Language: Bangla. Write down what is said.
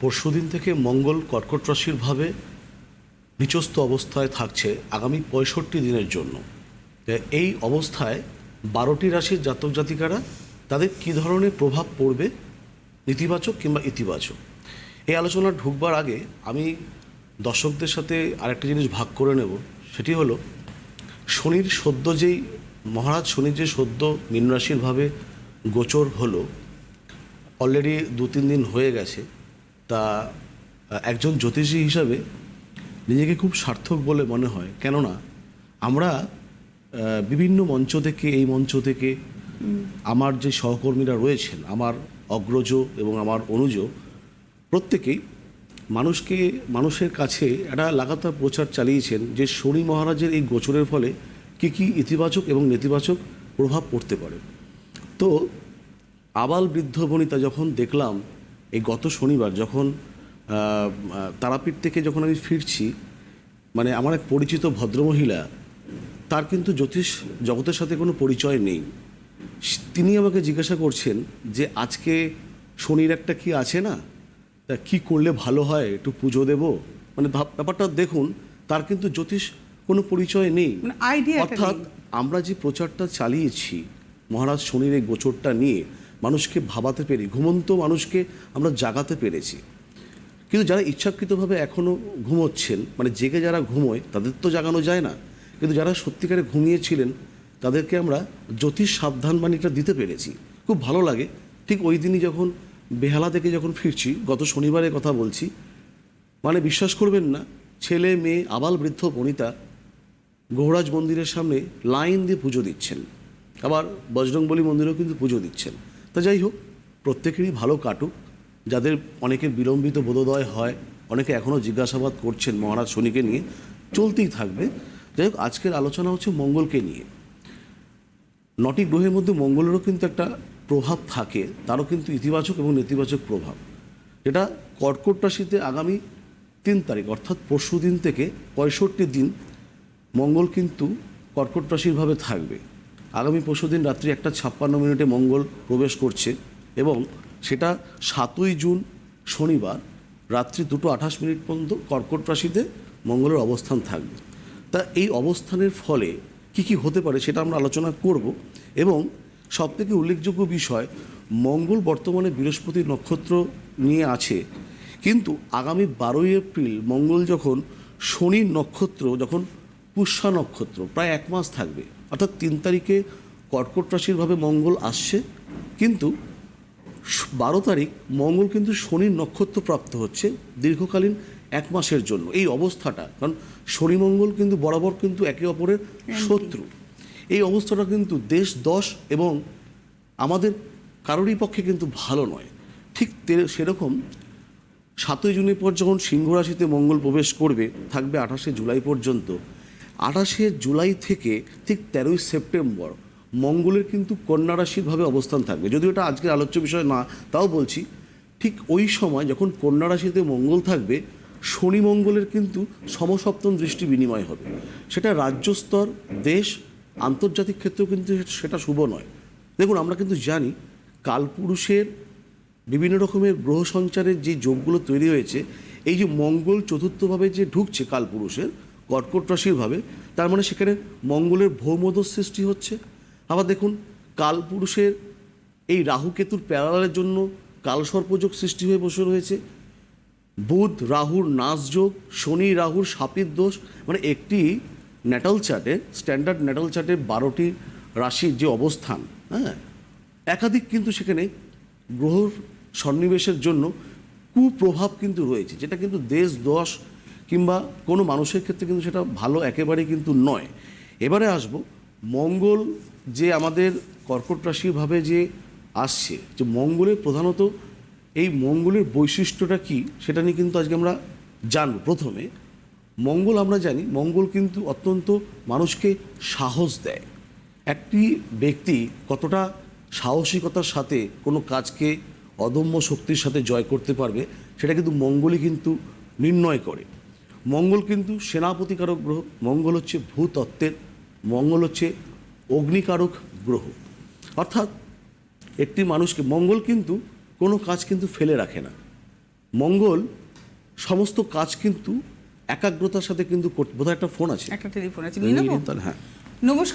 পরশুদিন থেকে মঙ্গল কর্কট রাশির ভাবে নিচস্থ অবস্থায় থাকছে আগামী পঁয়ষট্টি দিনের জন্য। এই অবস্থায় বারোটি রাশির জাতক জাতিকারা তাদের কী ধরনের প্রভাব পড়বে? নেতিবাচক কিংবা ইতিবাচক? এই আলোচনা ঢুকবার আগে আমি দর্শকদের সাথে আরেকটা জিনিস ভাগ করে নেব। সেটি হলো, শনির সদ্য যেই, মহারাজ শনির যে সদ্য মীন রাশির গোচর হলো অলরেডি দু তিন দিন হয়ে গেছে। তা একজন জ্যোতিষী হিসাবে নিজেকে খুব সার্থক বলে মনে হয়। কেননা আমরা বিভিন্ন মঞ্চ থেকে এই মঞ্চ থেকে আমার যে সহকর্মীরা রয়েছেন আমার অগ্রজ এবং আমার অনুজ প্রত্যেকেই মানুষকে মানুষের কাছে একটা লাগাতার প্রচার চালিয়েছেন যে শনি মহারাজের এই গোচরের ফলে কী কী ইতিবাচক এবং নেতিবাচক প্রভাব পড়তে পারে। তো আবাল বৃদ্ধ বনিতা যখন দেখলাম এই গত শনিবার যখন তারাপীঠ থেকে যখন আমি ফিরছি মানে আমার এক পরিচিত ভদ্রমহিলা তার কিন্তু জ্যোতিষ জগতের সাথে কোনো পরিচয় নেই। তিনি আমাকে জিজ্ঞাসা করছেন যে আজকে শনির একটা কি আছে না? তা কী করলে ভালো হয়? একটু পুজো দেব? মানে ব্যাপারটা দেখুন তার কিন্তু জ্যোতিষ কোনো পরিচয় নেই। মানে অর্থাৎ আমরা যে প্রচারটা চালিয়েছি মহারাজ শনির এই গোচরটা নিয়ে মানুষকে ভাবাতে পেরে, ঘুমন্ত মানুষকে আমরা জাগাতে পেরেছি। কিন্তু যারা ইচ্ছাকৃতভাবে এখনও ঘুমোচ্ছেন মানে জেগে যারা ঘুমোয়, তাদের তো জাগানো যায় না। কিন্তু যারা সত্যিকারে ঘুমিয়েছিলেন, তাদেরকে আমরা জ্যোতিষ সাবধানবাণীটা দিতে পেরেছি। খুব ভালো লাগে। ঠিক ওই দিনই যখন বেহালা থেকে যখন ফিরছি, গত শনিবারের কথা বলছি মানে বিশ্বাস করবেন না, ছেলে, মেয়ে, আবাল বৃদ্ধ, বনিতা গৌরাজ মন্দিরের সামনে লাইন দিয়ে পুজো দিচ্ছেন। আবার বজরংবলী মন্দিরেও কিন্তু পুজো দিচ্ছেন। তা যাই হোক, প্রত্যেকেরই ভালো কাটুক। যাদের অনেকের বিলম্বিত বোধোদয় হয়, অনেকে এখনও জিজ্ঞাসাবাদ করছেন মহারাজ শনিকে নিয়ে, চলতেই থাকবে। যাই হোক, আজকের আলোচনা হচ্ছে মঙ্গলকে নিয়ে। নটি গ্রহের মধ্যে মঙ্গলেরও কিন্তু একটা প্রভাব থাকে, তারও কিন্তু ইতিবাচক এবং নেতিবাচক প্রভাব। যেটা কর্কট রাশিতে আগামী তিন তারিখ, অর্থাৎ পরশু দিন থেকে পঁয়ষট্টি দিন মঙ্গল কিন্তু কর্কট রাশিরভাবে থাকবে। আগামী পরশু দিন রাত্রি একটা ছাপ্পান্ন মিনিটে মঙ্গল প্রবেশ করছে এবং সেটা সাতই জুন শনিবার রাত্রি দুটো আঠাশ মিনিট পর্যন্ত কর্কট রাশিতে মঙ্গলের অবস্থান থাকবে। তা এই অবস্থানের ফলে কি কি হতে পারে সেটা আমরা আলোচনা করব এবং সবথেকে উল্লেখযোগ্য বিষয়, মঙ্গল বর্তমানে বৃহস্পতি নক্ষত্র নিয়ে আছে। কিন্তু আগামী বারোই এপ্রিল মঙ্গল যখন শনির নক্ষত্র, যখন পুষ্যা নক্ষত্র, প্রায় এক মাস থাকবে। অর্থাৎ তিন তারিখে কর্কট রাশিরভাবে মঙ্গল আসছে কিন্তু বারো তারিখ মঙ্গল কিন্তু শনির নক্ষত্র প্রাপ্ত হচ্ছে দীর্ঘকালীন এক মাসের জন্য। এই অবস্থাটা কারণ শনি মঙ্গল কিন্তু বরাবর কিন্তু একে অপরের শত্রু। এই অবস্থাটা কিন্তু দেশ দশ এবং আমাদের কারোরই পক্ষে কিন্তু ভালো নয়। ঠিক সেরকম সাতই জুনের পর যখন সিংহ রাশিতে মঙ্গল প্রবেশ করবে থাকবে আঠাশে জুলাই পর্যন্ত আঠাশে জুলাই থেকে ঠিক তেরোই সেপ্টেম্বর মঙ্গলের কিন্তু কন্যা রাশিরভাবে অবস্থান থাকবে। যদিও এটা আজকের আলোচ্য বিষয় না, তাও বলছি, ঠিক ওই সময় যখন কন্যা রাশিতে মঙ্গল থাকবে, শনি মঙ্গলের কিন্তু সমসপ্তম দৃষ্টি বিনিময় হবে। সেটা রাজ্য স্তর দেশ, আন্তর্জাতিক ক্ষেত্রেও কিন্তু সেটা শুভ নয়। দেখুন, আমরা কিন্তু জানি কালপুরুষের বিভিন্ন রকমের গ্রহ সঞ্চারের যে যোগগুলো তৈরি হয়েছে, এই যে মঙ্গল চতুর্থভাবে যে ঢুকছে কালপুরুষের কর্কট রাশিরভাবে তার মানে সেখানে মঙ্গলের ভৌমদোষ সৃষ্টি হচ্ছে। আবার দেখুন, কালপুরুষের এই রাহু কেতুর প্যারালের জন্য কালসর্পযোগ সৃষ্টি হয়ে বসে রয়েছে। বুধ রাহুর নাচ যোগ শনি রাহুর সাপির দোষ মানে একটি ন্যাটাল চার্টে, স্ট্যান্ডার্ড ন্যাটাল চার্টে বারোটি রাশির যে অবস্থান হ্যাঁ একাধিক কিন্তু সেখানে গ্রহর সন্নিবেশের জন্য কুপ্রভাব কিন্তু রয়েছে, যেটা কিন্তু দেশ দশ কিংবা কোনো মানুষের ক্ষেত্রে কিন্তু সেটা ভালো একেবারেই কিন্তু নয়। এবারে আসব মঙ্গল যে আমাদের কর্কট রাশিভাবে যে আসছে, যে মঙ্গলের প্রধানত এই মঙ্গলের বৈশিষ্ট্যটা কি সেটা নিয়ে কিন্তু আজকে আমরা জানব। প্রথমে, মঙ্গল আমরা জানি, মঙ্গল কিন্তু অত্যন্ত মানুষকে সাহস দেয়। একটি ব্যক্তি কতটা সাহসিকতার সাথে কোনো কাজকে অদম্য শক্তির সাথে জয় করতে পারবে, সেটা কিন্তু মঙ্গলই কিন্তু নির্ণয় করে। মঙ্গল কিন্তু সেনাপতিকারক গ্রহ মঙ্গল হচ্ছে ভূতত্ত্বের মঙ্গল হচ্ছে অগ্নিকারক গ্রহ। অর্থাৎ একটি মানুষকে মঙ্গল কিন্তু কোনো কাজ কিন্তু ফেলে রাখে না। মঙ্গল সমস্ত কাজ কিন্তু একাগ্রতার সাথে কিন্তু করতে বোধহয় একটা ফোন আছে। একটা টেলিফোন আছে হ্যাঁ। নমস্কার।